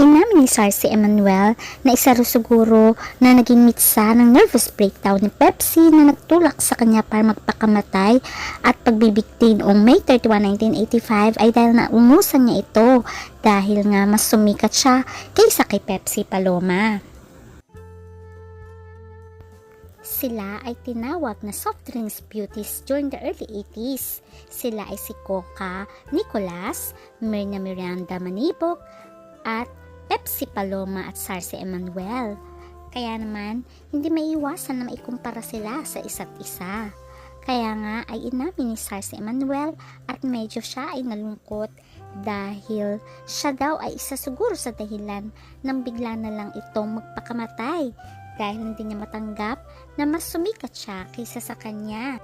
Inamin ni Sarsi Emmanuel na isa rin siguro na naging mitsa ng nervous breakdown ni Pepsi na nagtulak sa kanya para magpakamatay at pagbibigti noong May 31, 1985 ay dahil naungusan niya ito dahil nga mas sumikat siya kaysa kay Pepsi Paloma. Sila ay tinawag na soft drinks beauties during the early 80s. Sila ay si Coca Nicolas, Myrna Miranda Manibok, at Pepsi Paloma at Sarsi Emmanuel. Kaya naman, hindi maiiwasan na maikumpara sila sa isa't isa. Kaya nga ay inamin ni Sarsi Emmanuel at medyo siya ay nalungkot dahil siya daw ay isa siguro sa dahilan nang bigla na lang itong magpakamatay dahil hindi niya matanggap na mas sumikat siya kaysa sa kanya.